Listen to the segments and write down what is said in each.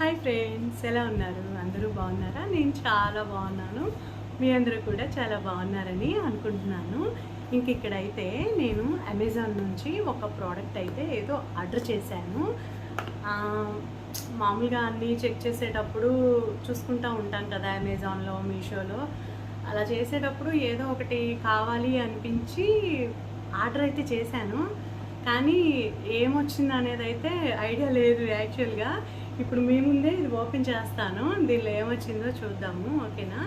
Hi friends ఎలా ఉన్నారు? అందరూ బాగున్నారా? నేను చాలా బాగున్నాను. మీ అందరూ కూడా చాలా బాగున్నారని అనుకుంటున్నాను. ఇంక ఇక్కడైతే నేను అమెజాన్ నుంచి ఒక ప్రోడక్ట్ అయితే ఏదో ఆర్డర్ చేశాను. మామూలుగా అన్నీ చెక్ చేసేటప్పుడు చూసుకుంటూ ఉంటాం కదా అమెజాన్లో మీషోలో అలా చేసేటప్పుడు ఏదో ఒకటి కావాలి అనిపించి ఆర్డర్ అయితే చేశాను. కానీ ఏమొచ్చింది అనేది అయితే ఐడియా లేదు యాక్చువల్గా. ఇప్పుడు మీ ముందే ఇది ఓపెన్ చేస్తాను. దీనిలో ఏమొచ్చిందో చూద్దాము. ఓకేనా?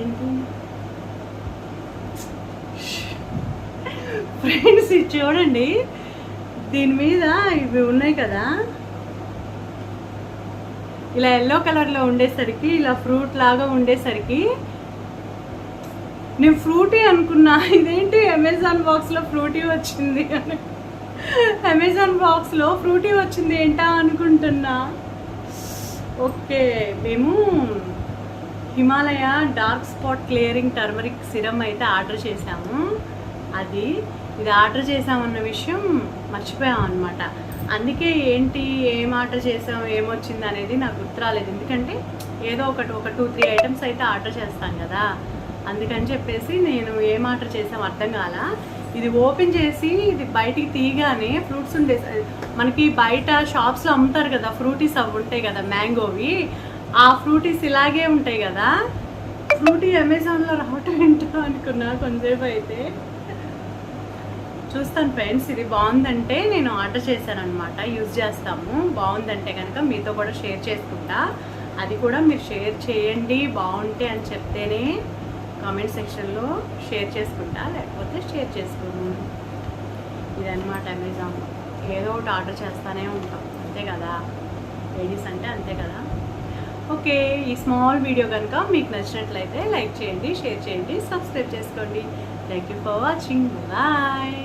ఏంటి? ఫ్రెండ్స్ ఇది చూడండి. దీని మీద ఇవి ఉన్నాయి కదా. ఇలా ఎల్లో కలర్లో ఉండేసరికి ఇలా ఫ్రూట్ లాగా ఉండేసరికి నేను ఫ్రూటీ అనుకున్నా. ఇదేంటి అమెజాన్ బాక్స్లో ఫ్రూటీ వచ్చింది అని. అమెజాన్ బాక్స్లో ఫ్రూటీ వచ్చింది ఏంటా అనుకుంటున్నా. ఓకే మేము Himalaya dark spot clearing turmeric serum అయితే ఆర్డర్ చేశాము. అది ఇది ఆర్డర్ చేసామన్న విషయం మర్చిపోయాం అనమాట అందుకే ఏంటి ఏం ఆర్డర్ చేసాం ఏమొచ్చింది అనేది నాకు గుర్తు రాలేదు ఎందుకంటే ఏదో ఒకటి ఒక టూ త్రీ ఐటమ్స్ అయితే ఆర్డర్ చేస్తాను కదా. అందుకని చెప్పేసి నేను ఏం ఆర్డర్ చేసాం అర్థం కాల. ఇది ఓపెన్ చేసి ఇది బయటికి తీయగానే ఫ్రూట్స్ ఉండే మనకి బయట షాప్స్లో అమ్ముతారు కదా ఫ్రూటీస్ అవి ఉంటాయి కదా మ్యాంగోవి. ఆ ఫ్రూటీస్ ఇలాగే ఉంటాయి కదా? ఫ్రూటీ అమెజాన్లో రావటం ఏంటో అనుకున్నా కొంతసేపు అయితే. చూస్తాను ఫ్రెండ్స్ ఇది బాగుందంటే నేను ఆర్డర్ చేశాను అనమాట యూజ్ చేస్తాము. బాగుందంటే కనుక మీతో కూడా షేర్ చేసుకుంటా. అది కూడా మీరు షేర్ చేయండి బాగుంటే అని చెప్తేనే కామెంట్ సెక్షన్లో షేర్ చేసుకుంటా లేకపోతే షేర్ చేసుకోను ఇదన్నమాట అమెజాన్. ఏదో ఒకటి ఆర్డర్ చేస్తానే ఉంటాం. అంతే కదా? లేడీస్ అంటే అంతే కదా? ఓకే ఈ స్మాల్ వీడియో కనుక మీకు నచ్చినట్లయితే లైక్ చేయండి షేర్ చేయండి సబ్స్క్రైబ్ చేసుకోండి. Thank you for watching. Bye.